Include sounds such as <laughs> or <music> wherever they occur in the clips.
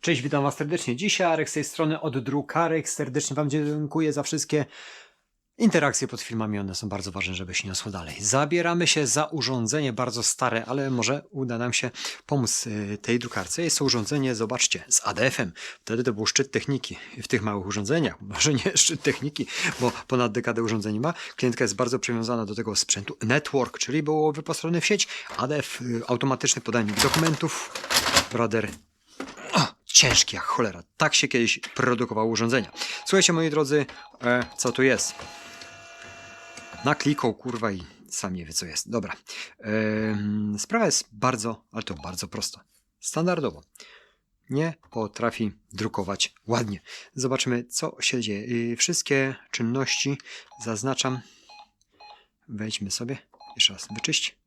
Cześć, witam Was serdecznie. Dzisiaj Arek z tej strony od drukarek. Serdecznie Wam dziękuję za wszystkie interakcje pod filmami. One są bardzo ważne, żeby się niosło dalej. Zabieramy się za urządzenie bardzo stare, ale może uda nam się pomóc y, tej drukarce. Jest to urządzenie, zobaczcie, z ADF-em. Wtedy to był szczyt techniki w tych małych urządzeniach. <laughs> Może nie szczyt techniki, bo ponad dekadę urządzeń ma. Klientka jest bardzo przywiązana do tego sprzętu. Network, czyli było wyposażone w sieć. ADF, y, automatyczny podajnik dokumentów. Brother ciężki jak cholera. Tak się kiedyś produkowało urządzenia. Słuchajcie, moi drodzy, e, co tu jest? Naklikał, kurwa, i sam nie wie, co jest. Dobra. Em, sprawa jest bardzo, ale to bardzo prosta. Standardowo. Nie potrafi drukować ładnie. Zobaczymy, co się dzieje. Y, Wszystkie czynności zaznaczam. Wejdźmy sobie. Jeszcze raz wyczyść.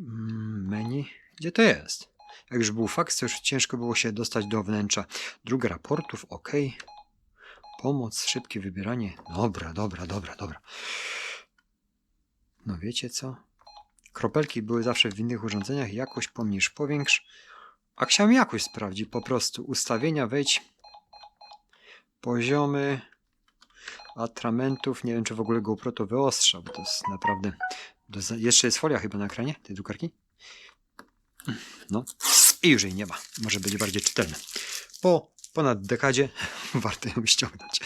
Mm, Menu. Gdzie to jest? Jak już był faks, to już ciężko było się dostać do wnętrza. Druga raportów, ok. Pomoc, szybkie wybieranie. Dobra, dobra, dobra, dobra. No wiecie co? Kropelki były zawsze w innych urządzeniach. Jakość pomniejsz, powiększ. A chciałem jakość sprawdzić po prostu. Ustawienia, wejdź. Poziomy atramentów. Nie wiem, czy w ogóle GoPro to wyostrza, bo to jest naprawdę... Jeszcze jest folia chyba na ekranie tej drukarki. No i już jej nie ma. Może być bardziej czytelne. Po ponad dekadzie <laughs> warto ją ściągnąć.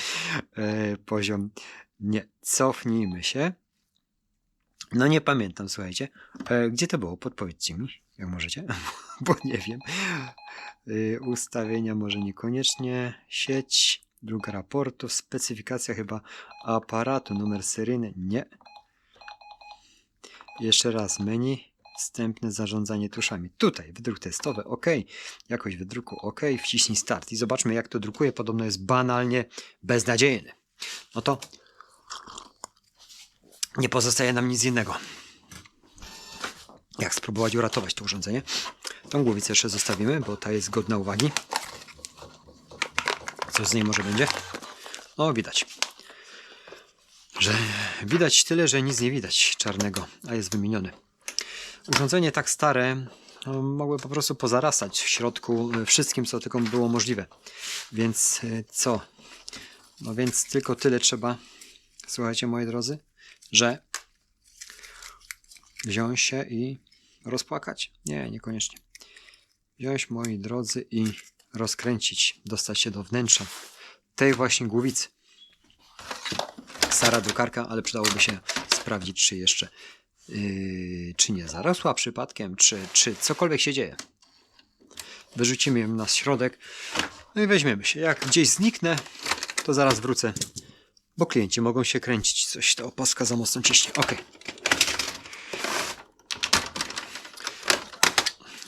E, poziom nie. Cofnijmy się. No nie pamiętam, słuchajcie. E, gdzie to było? Podpowiedzcie mi, jak możecie, <laughs> bo nie wiem. E, ustawienia może niekoniecznie. Sieć, druga raportu, specyfikacja chyba aparatu, numer seryjny. Nie. Jeszcze raz menu. Wstępne zarządzanie tuszami. Tutaj wydruk testowy, ok. Jakość wydruku, ok. Wciśnij start i zobaczmy, jak to drukuje. Podobno jest banalnie beznadziejny. No to nie pozostaje nam nic innego. Jak spróbować uratować to urządzenie? Tą głowicę jeszcze zostawimy, bo ta jest godna uwagi. Co z niej może będzie? No, widać. Że widać tyle, że nic nie widać czarnego, a jest wymieniony. Urządzenie tak stare no, mogły po prostu pozarastać w środku y, wszystkim, co tylko było możliwe. Więc y, co? No więc tylko tyle trzeba, słuchajcie moi drodzy, że wziąć się i rozpłakać? Nie, niekoniecznie. Wziąć, moi drodzy, i rozkręcić, dostać się do wnętrza tej właśnie głowicy. Stara drukarka, ale przydałoby się sprawdzić, czy jeszcze Yy, czy nie zarosła przypadkiem, czy, czy cokolwiek się dzieje. Wyrzucimy ją na środek, no i weźmiemy się. Jak gdzieś zniknę, to zaraz wrócę, bo klienci mogą się kręcić. Coś ta opaska za mocno ciśnie. Ok.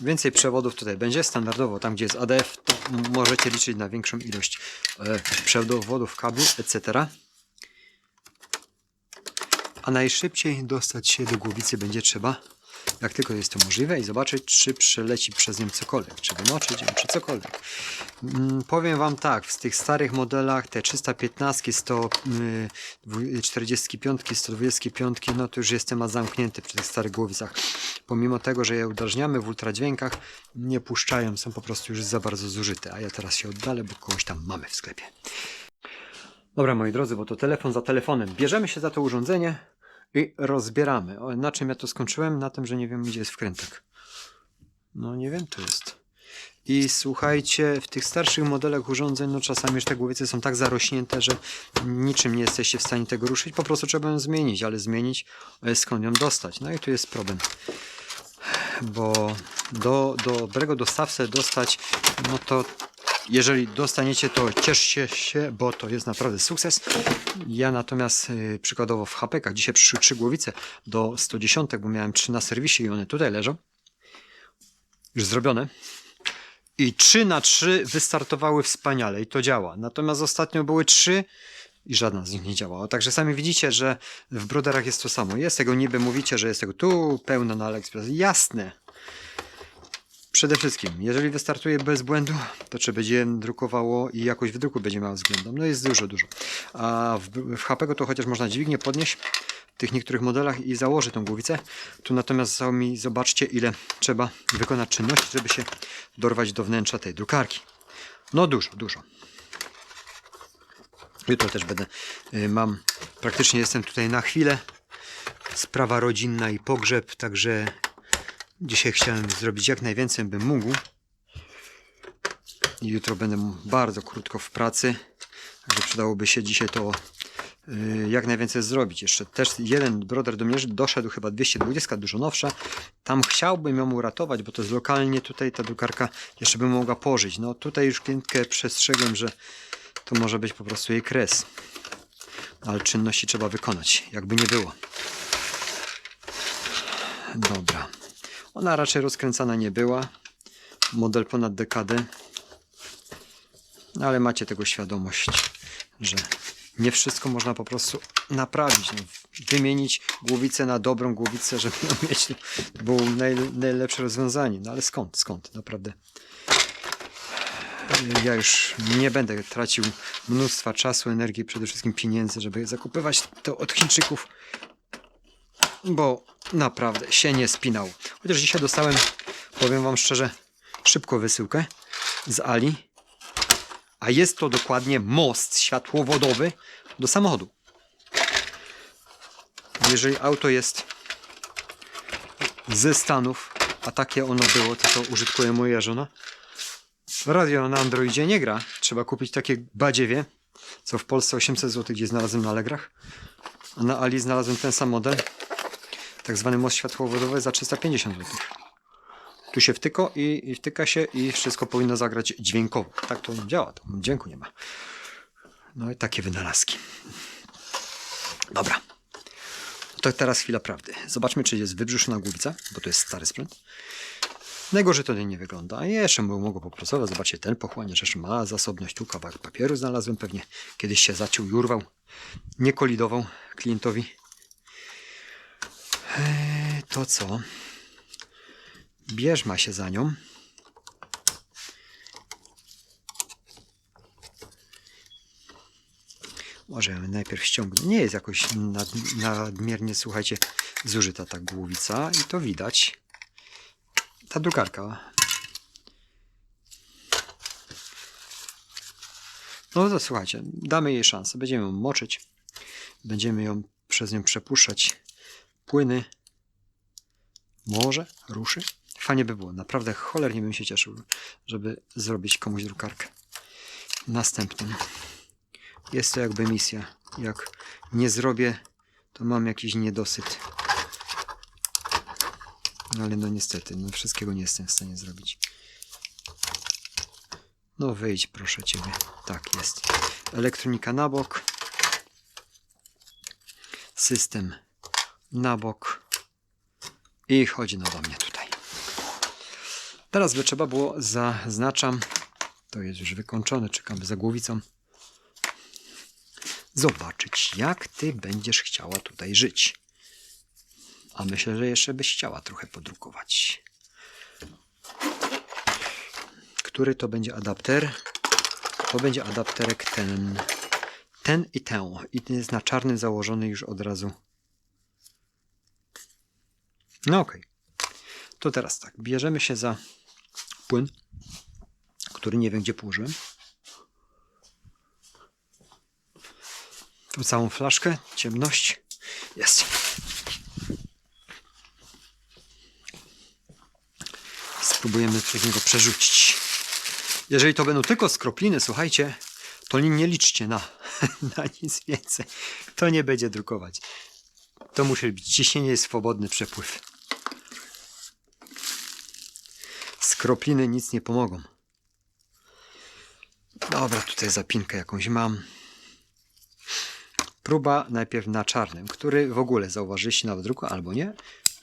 Więcej przewodów tutaj będzie. Standardowo, tam gdzie jest ADF, to możecie liczyć na większą ilość e, przewodów, kabli, etc. A najszybciej dostać się do głowicy będzie trzeba, jak tylko jest to możliwe, i zobaczyć, czy przeleci przez nią cokolwiek, czy wymoczyć ją, czy cokolwiek. Mm, powiem Wam tak, w tych starych modelach, te 315, 145, 125, no to już jest temat zamknięty przy tych starych głowicach. Pomimo tego, że je udrażniamy w ultradźwiękach, nie puszczają, są po prostu już za bardzo zużyte. A ja teraz się oddalę, bo kogoś tam mamy w sklepie. Dobra, moi drodzy, bo to telefon za telefonem. Bierzemy się za to urządzenie i rozbieramy. O, na czym ja to skończyłem? Na tym, że nie wiem, gdzie jest wkrętek. No nie wiem, tu jest. I słuchajcie, w tych starszych modelach urządzeń, no czasami już te głowice są tak zarośnięte, że niczym nie jesteście w stanie tego ruszyć. Po prostu trzeba ją zmienić, ale zmienić e, skąd ją dostać. No i tu jest problem. Bo do dobrego dostawcę dostać, no to jeżeli dostaniecie, to cieszcie się, bo to jest naprawdę sukces. Ja natomiast y, przykładowo w HPK dzisiaj przyszły trzy głowice do 110, bo miałem trzy na serwisie i one tutaj leżą. Już zrobione. I 3 na 3 wystartowały wspaniale i to działa. Natomiast ostatnio były trzy i żadna z nich nie działała. Także sami widzicie, że w broderach jest to samo. Jest tego niby, mówicie, że jest tego tu pełno na AliExpress. Jasne. Przede wszystkim, jeżeli wystartuje bez błędu, to czy będzie drukowało i jakość wydruku będzie miała względem. No jest dużo, dużo. A w, w HP to chociaż można dźwignię podnieść w tych niektórych modelach i założy tą głowicę. Tu natomiast sami zobaczcie, ile trzeba wykonać czynności, żeby się dorwać do wnętrza tej drukarki. No dużo, dużo. Jutro też będę, y, mam, praktycznie jestem tutaj na chwilę. Sprawa rodzinna i pogrzeb, także dzisiaj chciałem zrobić jak najwięcej bym mógł. Jutro będę bardzo krótko w pracy, także przydałoby się dzisiaj to y, jak najwięcej zrobić. Jeszcze też jeden broder do mnie doszedł, chyba 220, dużo nowsza. Tam chciałbym ją uratować, bo to jest lokalnie tutaj ta drukarka jeszcze by mogła pożyć. No tutaj już klientkę przestrzegłem, że to może być po prostu jej kres. Ale czynności trzeba wykonać, jakby nie było. Dobra. Ona raczej rozkręcana nie była. Model ponad dekadę. No, Ale macie tego świadomość, że nie wszystko można po prostu naprawić. No, wymienić głowicę na dobrą głowicę, żeby ją mieć, to było naj, najlepsze rozwiązanie. No ale skąd, skąd, naprawdę. Ja już nie będę tracił mnóstwa czasu, energii, przede wszystkim pieniędzy, żeby zakupywać to od Chińczyków, bo naprawdę się nie spinał. Chociaż dzisiaj dostałem, powiem Wam szczerze, szybko wysyłkę z Ali, a jest to dokładnie most światłowodowy do samochodu. Jeżeli auto jest ze Stanów, a takie ono było, to to użytkuje moja żona, Radio na Androidzie nie gra. Trzeba kupić takie badziewie, co w Polsce 800 zł gdzie znalazłem na Allegrach. A na Ali znalazłem ten sam model, tak zwany most światłowodowy za 350 zł. Tu się wtyka i, i wtyka się i wszystko powinno zagrać dźwiękowo. Tak to działa, to dźwięku nie ma. No i takie wynalazki. Dobra. To teraz chwila prawdy. Zobaczmy, czy jest wybrzuszona głowica, bo to jest stary sprzęt. Najgorzej to nie wygląda. A jeszcze mogło popracować. Zobaczcie, ten pochłaniacz jeszcze ma zasobność. Tu kawałek papieru znalazłem. Pewnie kiedyś się zaciął i urwał. Nie kolidował klientowi. Eee, to co? Bierzma się za nią. Może najpierw ściągnę. Nie jest jakoś nad, nadmiernie, słuchajcie, zużyta ta głowica i to widać ta drukarka. No to słuchajcie, damy jej szansę. Będziemy ją moczyć. Będziemy ją przez nią przepuszczać płyny. Może ruszy. Fajnie by było. Naprawdę cholernie bym się cieszył, żeby zrobić komuś drukarkę. Następnym. Jest to jakby misja. Jak nie zrobię, to mam jakiś niedosyt. No ale no niestety, no wszystkiego nie jestem w stanie zrobić. No wyjdź proszę Ciebie. Tak jest. Elektronika na bok. System na bok. I chodzi no do mnie tutaj. Teraz by trzeba było, zaznaczam, to jest już wykończone, czekam za głowicą. Zobaczyć, jak Ty będziesz chciała tutaj żyć. A myślę, że jeszcze byś chciała trochę podrukować. Który to będzie adapter? To będzie adapterek ten. Ten i ten. I ten jest na czarny założony już od razu. No. Okay. To teraz tak. Bierzemy się za płyn, który nie wiem gdzie położyłem. Tu całą flaszkę. Ciemność. Jest. spróbujemy przez niego przerzucić. Jeżeli to będą tylko skropliny, słuchajcie, to nie liczcie na, <laughs> na nic więcej. To nie będzie drukować. To musi być ciśnienie i swobodny przepływ. Skropliny nic nie pomogą. Dobra, tutaj zapinkę jakąś mam. Próba najpierw na czarnym, który w ogóle zauważyliście na druku albo nie,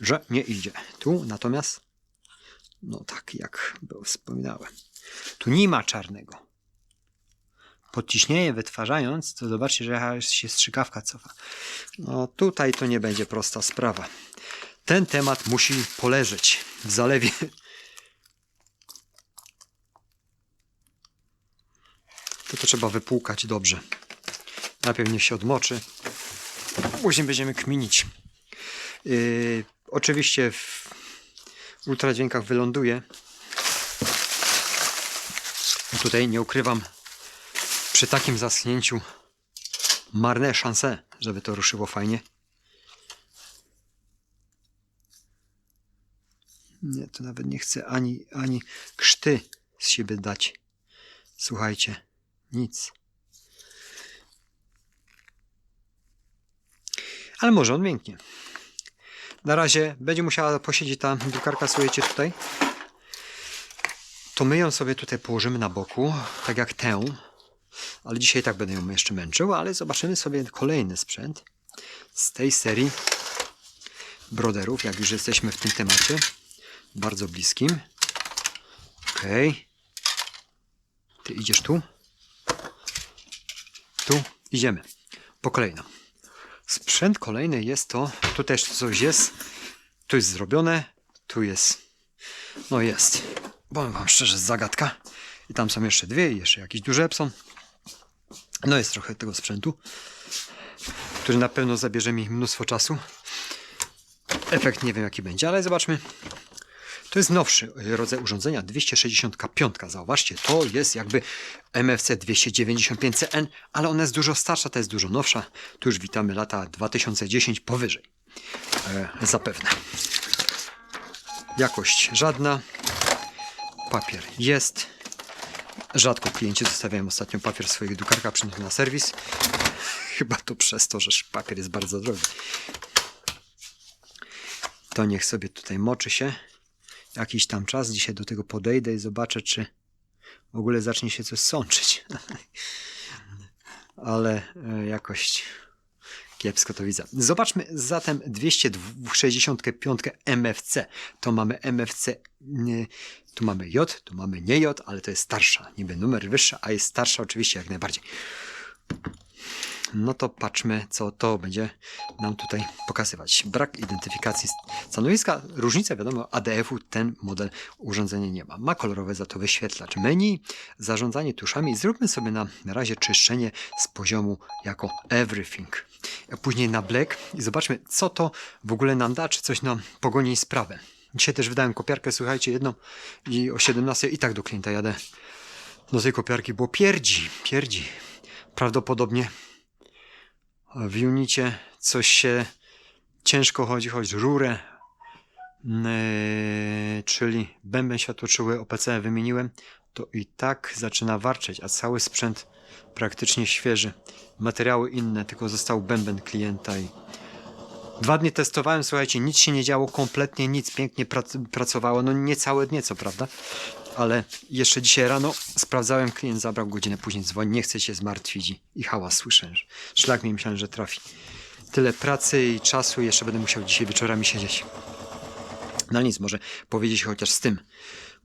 że nie idzie. Tu natomiast no tak, jak wspominałem. Tu nie ma czarnego. Podciśnienie wytwarzając, to zobaczcie, że się strzykawka cofa. No tutaj to nie będzie prosta sprawa. Ten temat musi poleżeć w zalewie To, trzeba wypłukać dobrze. Najpierw niech się odmoczy. Później będziemy kminić. Yy, oczywiście w ultradźwiękach wyląduje. Tutaj nie ukrywam, przy takim zaschnięciu marne szanse, żeby to ruszyło fajnie. Nie, to nawet nie chcę ani, ani krzty z siebie dać. Słuchajcie, nic. Ale może on mięknie. Na razie będzie musiała posiedzieć ta drukarka, słuchajcie, tutaj. To my ją sobie tutaj położymy na boku, tak jak tę. Ale dzisiaj tak będę ją jeszcze męczył, ale zobaczymy sobie kolejny sprzęt z tej serii broderów, jak już jesteśmy w tym temacie. Bardzo bliskim. Okej. Ty idziesz tu. Tu idziemy. Po kolejno. Sprzęt kolejny jest to, tu też coś jest, tu jest zrobione, tu jest, no jest, powiem wam szczerze, zagadka. I tam są jeszcze dwie i jeszcze jakiś duży Epson. No jest trochę tego sprzętu, który na pewno zabierze mi mnóstwo czasu. Efekt nie wiem jaki będzie, ale zobaczmy. To jest nowszy rodzaj urządzenia, 265. Zauważcie, to jest jakby MFC 295CN, ale ona jest dużo starsza, ta jest dużo nowsza. Tu już witamy lata 2010 powyżej. E, zapewne. Jakość żadna. Papier jest. Rzadko klienci zostawiają ostatnio papier w swoich drukarkach, przynajmniej na serwis. Chyba to przez to, że papier jest bardzo drogi. To niech sobie tutaj moczy się jakiś tam czas. Dzisiaj do tego podejdę i zobaczę, czy w ogóle zacznie się coś sączyć. <laughs> Ale e, jakość kiepsko to widzę. Zobaczmy zatem 265 MFC. To mamy MFC, tu mamy J, tu mamy nie J, ale to jest starsza. Niby numer wyższa, a jest starsza oczywiście jak najbardziej. No to patrzmy, co to będzie nam tutaj pokazywać. Brak identyfikacji stanowiska. Różnica, wiadomo, ADF-u ten model urządzenia nie ma. Ma kolorowe za to wyświetlacz menu, zarządzanie tuszami. Zróbmy sobie na, razie czyszczenie z poziomu jako everything. A później na black i zobaczmy, co to w ogóle nam da, czy coś nam pogoni sprawę. Dzisiaj też wydałem kopiarkę, słuchajcie, jedną i o 17 i tak do klienta jadę. Do tej kopiarki było pierdzi, pierdzi. Prawdopodobnie w unicie coś się ciężko chodzi, choć rurę, yy, czyli bęben światłoczuły OPC wymieniłem, to i tak zaczyna warczeć, a cały sprzęt praktycznie świeży. Materiały inne, tylko został bęben klienta i Dwa dni testowałem, słuchajcie, nic się nie działo, kompletnie nic, pięknie prac- pracowało, no nie całe dnie, co prawda, ale jeszcze dzisiaj rano sprawdzałem, klient zabrał godzinę później, dzwoni, nie chce się zmartwić i, hałas słyszę, szlak mi myślałem, że trafi. Tyle pracy i czasu jeszcze będę musiał dzisiaj wieczorami siedzieć. No nic, może powiedzieć chociaż z tym,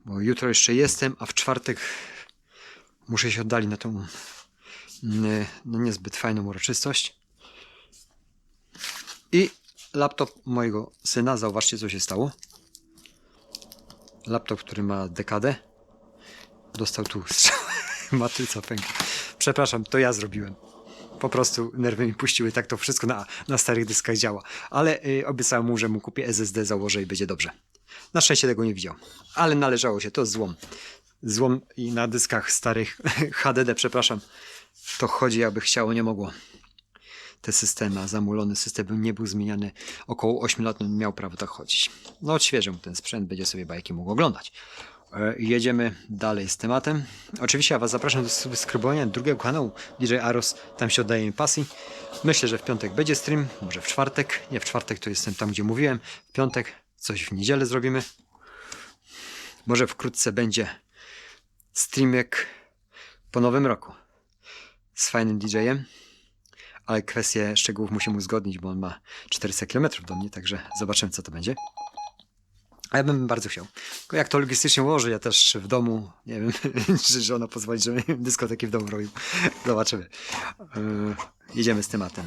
bo jutro jeszcze jestem, a w czwartek muszę się oddalić na tą mm, no, niezbyt fajną uroczystość. I laptop mojego syna, zauważcie co się stało. Laptop, który ma dekadę, dostał tu strzał. <laughs> Matryca pękła. Przepraszam, to ja zrobiłem. Po prostu nerwy mi puściły, tak to wszystko na, na starych dyskach działa. Ale y, obiecałem mu, że mu kupię SSD, założę i będzie dobrze. Na szczęście tego nie widział. Ale należało się, to złom. Złom i na dyskach starych <laughs> HDD, przepraszam. To chodzi jakby chciało, nie mogło te systemy, a zamulony system nie był zmieniany około 8 lat, no miał prawo tak chodzić. No odświeżę mu ten sprzęt, będzie sobie bajki mógł oglądać. E, Jedziemy dalej z tematem. Oczywiście ja Was zapraszam do subskrybowania drugiego kanału DJ Aros, tam się oddaje mi pasji. Myślę, że w piątek będzie stream, może w czwartek. Nie, w czwartek to jestem tam, gdzie mówiłem. W piątek coś w niedzielę zrobimy. Może wkrótce będzie streamek po nowym roku z fajnym DJ-em ale kwestie szczegółów musimy uzgodnić, bo on ma 400 km do mnie, także zobaczymy, co to będzie. A ja bym bardzo chciał. Jak to logistycznie ułoży, ja też w domu, nie wiem, <laughs> czy żona pozwoli, żebym dyskoteki w domu robił. Zobaczymy. Yy, jedziemy z tematem.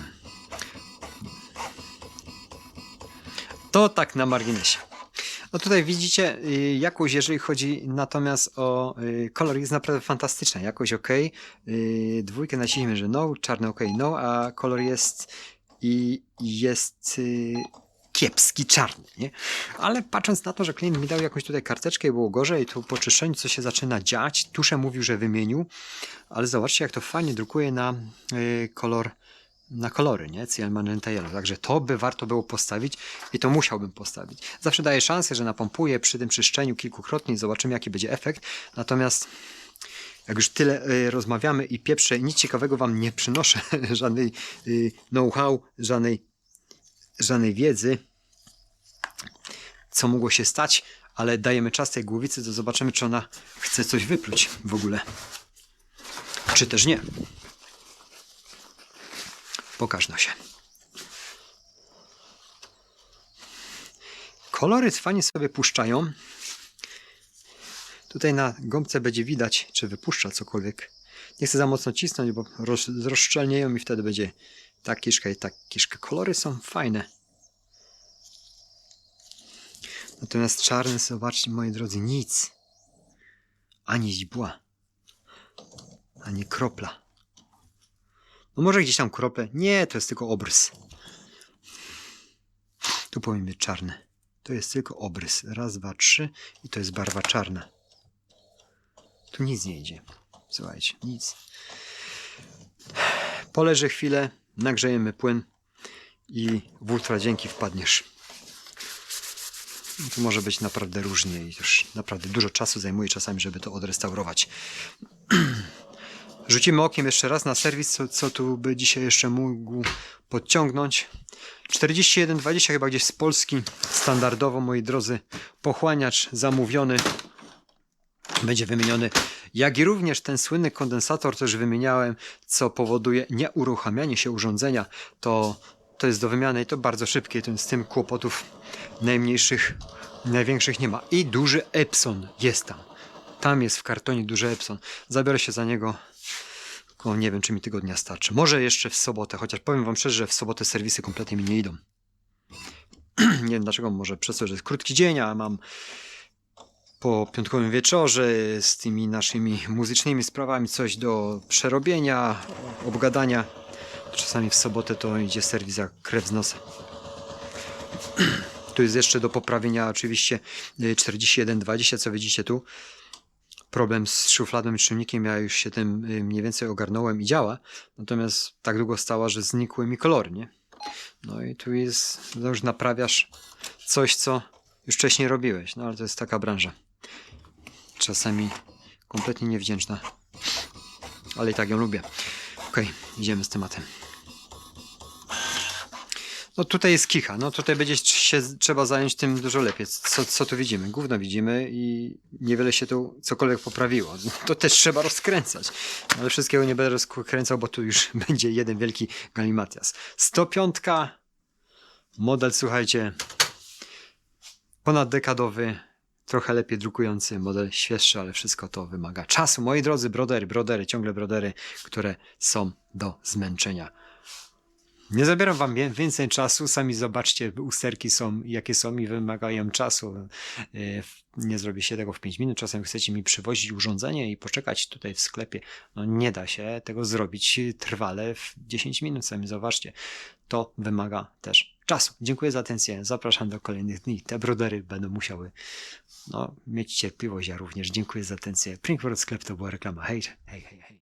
To tak na marginesie. No tutaj widzicie y, jakość, jeżeli chodzi natomiast o y, kolor, jest naprawdę fantastyczna. Jakość ok. Y, dwójkę naciśnijmy, że no, czarny ok, no, a kolor jest i jest kiepski, czarny, nie? Ale patrząc na to, że klient mi dał jakąś tutaj karteczkę i było gorzej, to po czyszczeniu co się zaczyna dziać, tusze mówił, że wymienił, ale zobaczcie jak to fajnie drukuje na kolor na kolory, nie? Ciel Magenta Yellow. Także to by warto było postawić i to musiałbym postawić. Zawsze daję szansę, że napompuję przy tym czyszczeniu kilkukrotnie i zobaczymy, jaki będzie efekt. Natomiast jak już tyle y, rozmawiamy i pieprzę, nic ciekawego wam nie przynoszę, <laughs> żadnej y, know-how, żadnej, żadnej wiedzy, co mogło się stać, ale dajemy czas tej głowicy, to zobaczymy, czy ona chce coś wypluć w ogóle. Czy też nie. Pokaż no się. Kolory fajnie sobie puszczają. Tutaj na gąbce będzie widać, czy wypuszcza cokolwiek. Nie chcę za mocno cisnąć, bo roz, rozszczelnieją i wtedy będzie ta kiszka i ta kiszka. Kolory są fajne. Natomiast czarny, zobaczcie moi drodzy, nic. Ani źdźbła. Ani kropla. No może gdzieś tam krople. Nie, to jest tylko obrys. Tu powinien być czarny. To jest tylko obrys. Raz, dwa, trzy i to jest barwa czarna. Tu nic nie idzie. Słuchajcie, nic. Poleży chwilę, nagrzejemy płyn i w ultradzięki wpadniesz. Tu może być naprawdę różnie i już naprawdę dużo czasu zajmuje czasami, żeby to odrestaurować. <clears throat> Rzucimy okiem jeszcze raz na serwis, co, co tu by dzisiaj jeszcze mógł podciągnąć. 4120 chyba gdzieś z Polski, standardowo moi drodzy, pochłaniacz zamówiony, będzie wymieniony, jak i również ten słynny kondensator też wymieniałem, co powoduje nieuruchamianie się urządzenia, to, to jest do wymiany i to bardzo szybkie, to z tym kłopotów najmniejszych, największych nie ma. I duży Epson jest tam. Tam jest w kartonie duży Epson. Zabiorę się za niego nie wiem, czy mi tygodnia starczy. Może jeszcze w sobotę, chociaż powiem wam szczerze, że w sobotę serwisy kompletnie mi nie idą. <clears throat> nie wiem dlaczego, może przez to, że jest krótki dzień, a mam po piątkowym wieczorze z tymi naszymi muzycznymi sprawami coś do przerobienia, obgadania. Czasami w sobotę to idzie serwis jak krew z nosa. <clears throat> tu jest jeszcze do poprawienia oczywiście 4120, co widzicie tu problem z szufladnym czynnikiem, ja już się tym y, mniej więcej ogarnąłem i działa, natomiast tak długo stała, że znikły mi kolory, nie? No i tu jest, no już naprawiasz coś, co już wcześniej robiłeś, no ale to jest taka branża. Czasami kompletnie niewdzięczna, ale i tak ją lubię. Okay, idziemy z tematem. No tutaj jest kicha, no tutaj będzie się trzeba zająć tym dużo lepiej. Co, co tu widzimy? Gówno widzimy i niewiele się tu cokolwiek poprawiło. To też trzeba rozkręcać. Ale wszystkiego nie będę rozkręcał, bo tu już <laughs> będzie jeden wielki galimatias. 105 model, słuchajcie, ponad dekadowy, trochę lepiej drukujący, model świeższy, ale wszystko to wymaga czasu. Moi drodzy brodery, brodery, ciągle brodery, które są do zmęczenia. Nie zabieram wam więcej czasu, sami zobaczcie, usterki są jakie są i wymagają czasu. E, nie zrobię się tego w 5 minut. Czasem chcecie mi przywozić urządzenie i poczekać tutaj w sklepie. No nie da się tego zrobić trwale w 10 minut. Sami zobaczcie. To wymaga też czasu. Dziękuję za atencję. Zapraszam do kolejnych dni. Te brodery będą musiały no, mieć cierpliwość. Ja również dziękuję za atencję. Prinkworld Sklep to była reklama. Hej, hej, hej. hej.